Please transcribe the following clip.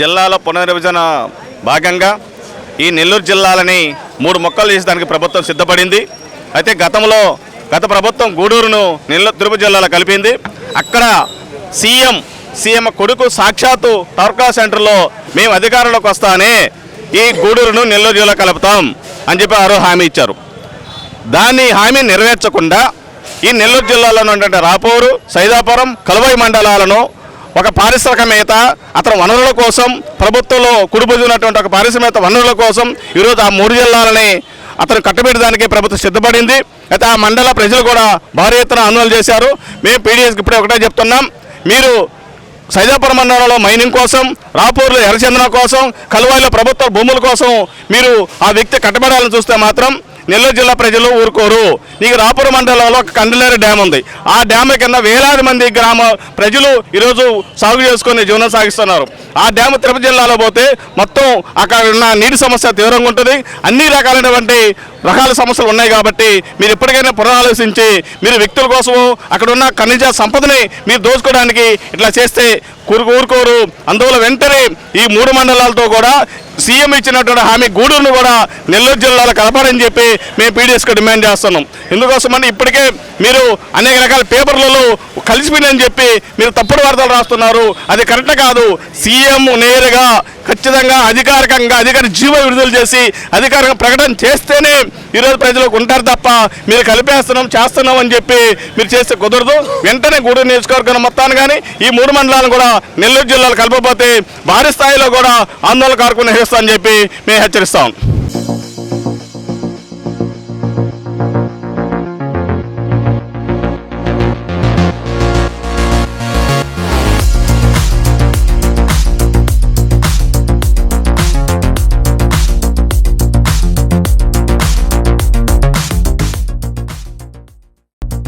జిల్లాల పునర్విభజన భాగంగా ఈ నెల్లూరు జిల్లాలని మూడు మొక్కలు చేసేదానికి ప్రభుత్వం సిద్ధపడింది. అయితే గతంలో గత ప్రభుత్వం గూడూరును నెల్లూరు తిరుపతి జిల్లాలో కలిపింది. అక్కడ సీఎం సీఎం కొడుకు సాక్షాత్తు టవర్కా సెంటర్లో మేము అధికారంలోకి వస్తానే ఈ గూడూరును నెల్లూరు జిల్లా కలుపుతాం అని చెప్పి ఆరో హామీ ఇచ్చారు. దాన్ని హామీ నెరవేర్చకుండా ఈ నెల్లూరు జిల్లాలో ఉన్నటువంటి రాపూరు సైదాపురం కలువై మండలాలను ఒక పారిశ్రామికమేత అతని వనరుల కోసం ప్రభుత్వంలో కుడిపుదినటువంటి ఒక పారిశ్రామిక వనరుల కోసం ఈరోజు ఆ మూడు జిల్లాలని అతను కట్టబెట్టడానికి ప్రభుత్వం సిద్ధపడింది. అయితే ఆ మండల ప్రజలు కూడా భారీ ఎత్తున ఆందోళన చేశారు. మేము పీడిఎస్కి ఇప్పుడే ఒకటే చెప్తున్నాం. మీరు సైదాపురం మండలంలో మైనింగ్ కోసం రాపూర్లో ఎర్రచందనం కోసం కలువాయిలో ప్రభుత్వ భూముల కోసం మీరు ఆ వ్యక్తి కట్టబడాలని చూస్తే మాత్రం నెల్లూరు జిల్లా ప్రజలు ఊరుకోరు. నీకు రాపురం మండలంలో ఒక కండలేరు డ్యామ్ ఉంది. ఆ డ్యామ్ కింద వేలాది మంది గ్రామ ప్రజలు ఈరోజు సాగు చేసుకుని జీవనం సాగిస్తున్నారు. ఆ డ్యామ్ తిరుపతి జిల్లాలో పోతే మొత్తం అక్కడ ఉన్న నీటి సమస్య తీవ్రంగా ఉంటుంది. అన్ని రకాలైనటువంటి రకాల సమస్యలు ఉన్నాయి కాబట్టి మీరు ఇప్పటికైనా పునరాలోచించి మీరు వ్యక్తుల కోసము అక్కడ ఉన్న ఖనిజ సంపదని మీరు దోచుకోవడానికి ఇట్లా చేస్తే కూరుకు ఊరుకోరు అందువల్ల వెంటనే ఈ మూడు మండలాలతో కూడా సీఎం ఇచ్చినటువంటి హామీ గూడూరును కూడా నెల్లూరు జిల్లాలో కలపాలని చెప్పి మేము పీడిఎస్కి డిమాండ్ చేస్తున్నాం. ఇందుకోసమని ఇప్పటికే మీరు అనేక రకాల పేపర్లలో కలిసిపోయిందని చెప్పి మీరు తప్పుడు వార్తలు రాస్తున్నారు. అది కరెక్ట్ కాదు. సీఎం నేరుగా ఖచ్చితంగా అధికారికంగా అధికార జీవ విడుదల చేసి అధికారికంగా ప్రకటన చేస్తేనే ఈరోజు ప్రజలకు ఉంటారు తప్ప మీరు కలిపేస్తున్నాం చేస్తున్నాం అని చెప్పి మీరు చేస్తే కుదరదు. వెంటనే గూడూరు నియోజకవర్గం మొత్తాన్ని కానీ ఈ మూడు మండలాలను కూడా నెల్లూరు జిల్లాలో కలపకపోతే భారీ స్థాయిలో కూడా ఆందోళన కార్యక్రమం నిర్వహిస్తామని చెప్పి మేము హెచ్చరిస్తాం.